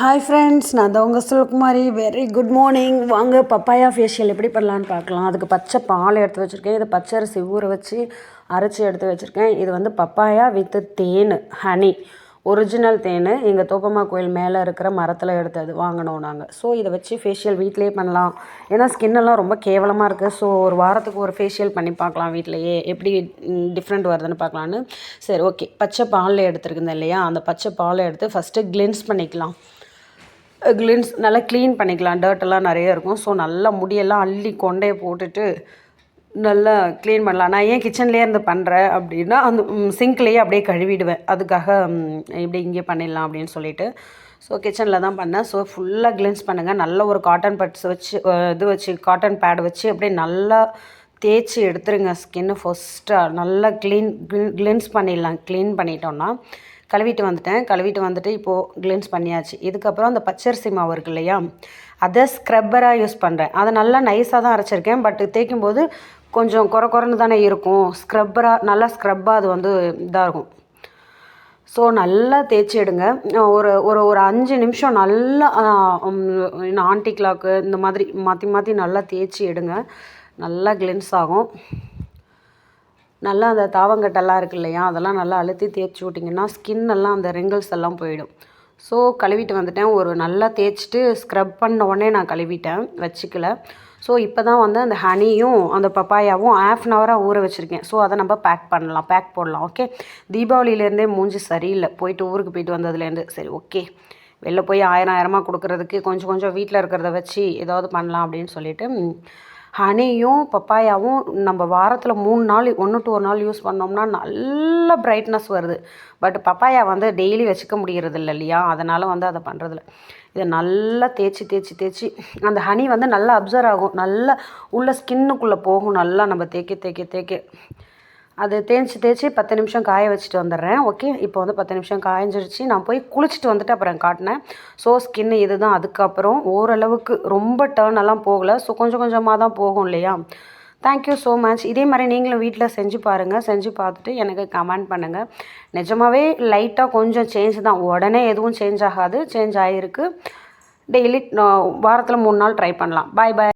Hi friends நான் தான் உங்கள் சுல்குமாரி வெரி குட் மார்னிங் வாங்க பப்பாயா ஃபேஷியல் எப்படி பண்ணலான்னு பார்க்கலாம். அதுக்கு பச்சை பால் எடுத்து வச்சுருக்கேன். இது பச்சரிசி ஊற வச்சு அரைச்சி எடுத்து வச்சுருக்கேன். இது வந்து பப்பாயா வித்து தேன் ஹனி ஒரிஜினல் தேன் எங்கள் தோப்பம்மா கோயில் மேலே இருக்கிற மரத்தில் எடுத்தது வாங்கினோம் நாங்கள் ஸோ இதை வச்சு ஃபேஷியல் வீட்டிலே பண்ணலாம். ஏன்னா ஸ்கின்னெல்லாம் ரொம்ப கேவலமாக இருக்குது ஸோ ஒரு வாரத்துக்கு ஒரு ஃபேஷியல் பண்ணி பார்க்கலாம் வீட்டிலையே எப்படி டிஃப்ரெண்ட் வருதுன்னு பார்க்கலான்னு. சரி ஓகே பச்சை பாலில் எடுத்துருக்குது இல்லையா? அந்த பச்சை பாலை எடுத்து ஃபஸ்ட்டு கிளென்ஸ் பண்ணிக்கலாம். கிளின்ஸ் நல்லா க்ளீன் பண்ணிக்கலாம். டர்ட்டெல்லாம் நிறைய இருக்கும். ஸோ நல்லா முடியெல்லாம் அள்ளி கொண்டையை போட்டுட்டு நல்லா க்ளீன் பண்ணலாம். நான் ஏன் கிச்சன்லேயே இருந்து பண்ணுறேன் அப்படின்னா அந்த சிங்க்லேயே அப்படியே கழுவிடுவேன். அதுக்காக இப்படி இங்கே பண்ணிடலாம் அப்படின்னு சொல்லிட்டு. ஸோ கிச்சனில் தான் பண்ணேன். ஸோ ஃபுல்லாக க்ளீன்ஸ் பண்ணுங்கள் நல்ல ஒரு காட்டன் பட்ஸ் வச்சு இது வச்சு காட்டன் பேட் வச்சு அப்படியே நல்லா தேய்ச்சி எடுத்துருங்க ஸ்கின்னு ஃபஸ்ட்டாக நல்லா க்ளீன் க்ளின்ஸ் பண்ணிடலாம். க்ளீன் பண்ணிட்டோன்னா கழுவிட்டு வந்துட்டேன். கழுவிட்டு வந்துட்டு இப்போது க்ளீன்ஸ் பண்ணியாச்சு. இதுக்கப்புறம் அந்த பச்சரிசி மாவு இருக்கு இல்லையா? அதை ஸ்க்ரப்பராக யூஸ் பண்ணுறேன் அதை நல்லா நைஸாக தான் அரைச்சிருக்கேன். பட் தேய்க்கும் போது கொஞ்சம் குறை குறைன்னு தானே இருக்கும். ஸ்க்ரப்பராக நல்லா ஸ்க்ரப்பாக அது வந்து இதாக இருக்கும். ஸோ நல்லா தேய்ச்சி எடுங்க. ஒரு ஒரு ஒரு அஞ்சு நிமிஷம் நல்லா ஆன்டி கிளாக்கு இந்த மாதிரி மாற்றி மாற்றி நல்லா தேய்ச்சி எடுங்க. நல்லா கிளென்ஸ் ஆகும். நல்லா அந்த தாவங்கட்டெல்லாம் இருக்கு இல்லையா அதெல்லாம் நல்லா அழுத்தி தேய்ச்சி விட்டிங்கன்னா ஸ்கின் எல்லாம் அந்த ரிங்கிள்ஸ் எல்லாம் போயிடும். ஸோ கழுவிட்டு வந்துட்டேன். ஒரு நல்லா தேய்ச்சிட்டு ஸ்க்ரப் பண்ண உடனே நான் கழுவிட்டேன் வச்சுக்கல. ஸோ இப்போ தான் வந்து அந்த ஹனியும் அந்த பப்பாயாவும் ஆஃப் அன் ஹவராக ஊற வச்சுருக்கேன். ஸோ அதை நம்ம பேக் பண்ணலாம் பேக் போடலாம் ஓகே தீபாவளியிலேருந்தே மூஞ்சி சரியில்லை. போயிட்டு ஊருக்கு போயிட்டு வந்ததுலேருந்து சரி ஓகே வெளில போய் ஆயிரம் ஆயிரமாக கொடுக்குறதுக்கு கொஞ்சம் கொஞ்சம் வீட்டில் இருக்கிறத வச்சு ஏதாவது பண்ணலாம் அப்படின்னு சொல்லிட்டு ஹனியும் பப்பாயாவும் நம்ம வாரத்தில் மூணு நாள் ஒன்று டு ஒரு நாள் யூஸ் பண்ணோம்னா நல்ல பிரைட்னஸ் வருது. பட் பப்பாயா வந்து டெய்லி வச்சுக்க முடிகிறது இல்லை இல்லையா? அதனால் வந்து அதை பண்ணுறதில்ல இதை நல்லா தேய்ச்சி தேய்ச்சி தேய்ச்சி அந்த ஹனி வந்து நல்லா அப்சர்வ் ஆகும். நல்லா உள்ள ஸ்கின்னுக்குள்ளே போகும். நல்லா நம்ம தேய்க்க தேய்க்க தேய்க்க. அது தேய்ச்சி தேய்ச்சி பத்து நிமிஷம் காய வச்சுட்டு வந்துடுறேன். ஓகே இப்போ வந்து பத்து நிமிஷம் காய்ஞ்சிருச்சு. நான் போய் குளிச்சுட்டு வந்துட்டு அப்புறம் காட்டினேன். ஸோ ஸ்கின் இது தான் அதுக்கப்புறம் ஓரளவுக்கு ரொம்ப டேர்ன் எல்லாம் போகலை. ஸோ கொஞ்சம் கொஞ்சமாக தான் போகும் இல்லையா? தேங்க்யூ ஸோ மச் இதே மாதிரி நீங்களும் வீட்டில் செஞ்சு பாருங்கள் செஞ்சு பார்த்துட்டு எனக்கு கமெண்ட் பண்ணுங்கள் நிஜமாகவே லைட்டாக கொஞ்சம் சேஞ்ச் தான். உடனே எதுவும் சேஞ்ச் ஆகாது. சேஞ்ச் ஆகிருக்கு டெய்லி வாரத்தில் மூணு நாள் ட்ரை பண்ணலாம். பாய் பாய்